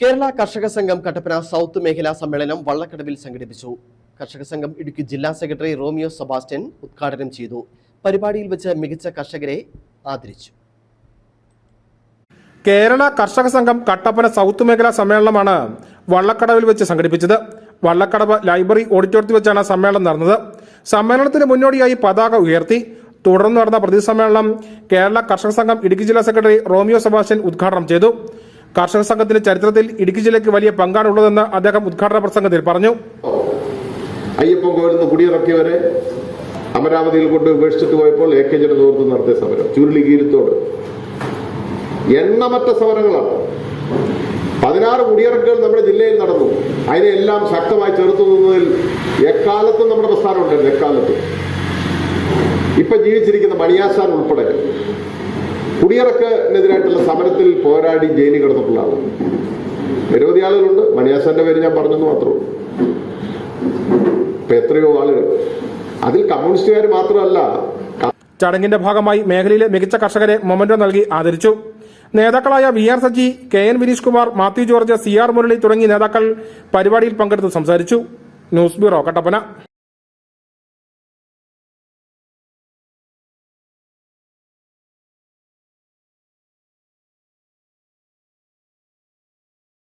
കേരള കർഷക സംഘം കട്ടപ്പന സൗത്ത് മേഖലാ സമ്മേളനം വള്ളക്കടവിൽ സംഘടിപ്പിച്ചു. കർഷക സംഘം ഇടുക്കി ജില്ലാ സെക്രട്ടറി റോമിയോ സെബാസ്റ്റ്യൻ ഉദ്ഘാടനം ചെയ്തു. പരിപാടിയിൽ വെച്ച് മികച്ച കർഷകരെ ആദരിച്ചു. കേരള കർഷക സംഘം കട്ടപ്പന സൗത്ത് മേഖലാ സമ്മേളനമാണ് വള്ളക്കടവിൽ വെച്ച് സംഘടിപ്പിച്ചത്. വള്ളക്കടവ് ലൈബ്രറി ഓഡിറ്റോറിയത്തിൽ വെച്ചാണ് സമ്മേളനം നടന്നത്. സമ്മേളനത്തിന് മുന്നോടിയായി പതാക ഉയർത്തി. തുടർന്ന് നടന്ന പ്രതിസമ്മേളനം കേരള കർഷക സംഘം ഇടുക്കി ജില്ലാ സെക്രട്ടറി റോമിയോ സെബാസ്റ്റ്യൻ ഉദ്ഘാടനം ചെയ്തു. കർഷക സംഘത്തിന്റെ ചരിത്രത്തിൽ ഇടുക്കി ജില്ലയ്ക്ക് വലിയ പങ്കാണുള്ളതെന്ന് അദ്ദേഹം ഉദ്ഘാടന പ്രസംഗത്തിൽ പറഞ്ഞു. അയ്യപ്പൻ കോരുന്ന് കുടിയിറക്കിയവരെ അമരാവതിയിൽ കൊണ്ട് ഉപേക്ഷിച്ചിട്ട് പോയപ്പോൾ എ കെ ജിയുടെ നേതൃത്വം നടത്തിയ സമരം. ചുരുളിഗീരത്തോട് എണ്ണമറ്റ സമരങ്ങളാണ്. പതിനാറ് കുടിയിറക്കുകൾ നമ്മുടെ ജില്ലയിൽ നടന്നു. അതിനെല്ലാം ശക്തമായി ചെറുത്തു നിന്നതിൽ എക്കാലത്തും നമ്മുടെ പ്രസ്ഥാനം ഉണ്ടായിരുന്നു എക്കാലത്തും ഇപ്പൊ ജീവിച്ചിരിക്കുന്ന മണിയാശാൻ ഉൾപ്പെടെ കുടിയിറക്കിനെതിരായിട്ടുള്ള സമരത്തിൽ പോരാടി ജയിലിൽ കിടന്നിട്ടുള്ള ആളാണ് നിരവധി ആളുകളുണ്ട് മണിയാസന്റെ പേര് ഞാൻ പറഞ്ഞെന്ന് മാത്രമേ ഉള്ളൂ. എത്രയോ ആളുകൾ. അതിൽ കമ്മ്യൂണിസ്റ്റുകാർ മാത്രമല്ല ചടങ്ങിന്റെ ഭാഗമായി മേഖലയിലെ മികച്ച കർഷകരെ മൊമന്റോ നൽകി ആദരിച്ചു. നേതാക്കളായ V R Saji K N Vineesh Kumar Mathew George C R Murali തുടങ്ങിയ നേതാക്കൾ പരിപാടിയിൽ പങ്കെടുത്ത് സംസാരിച്ചു. News bureau Kattappana.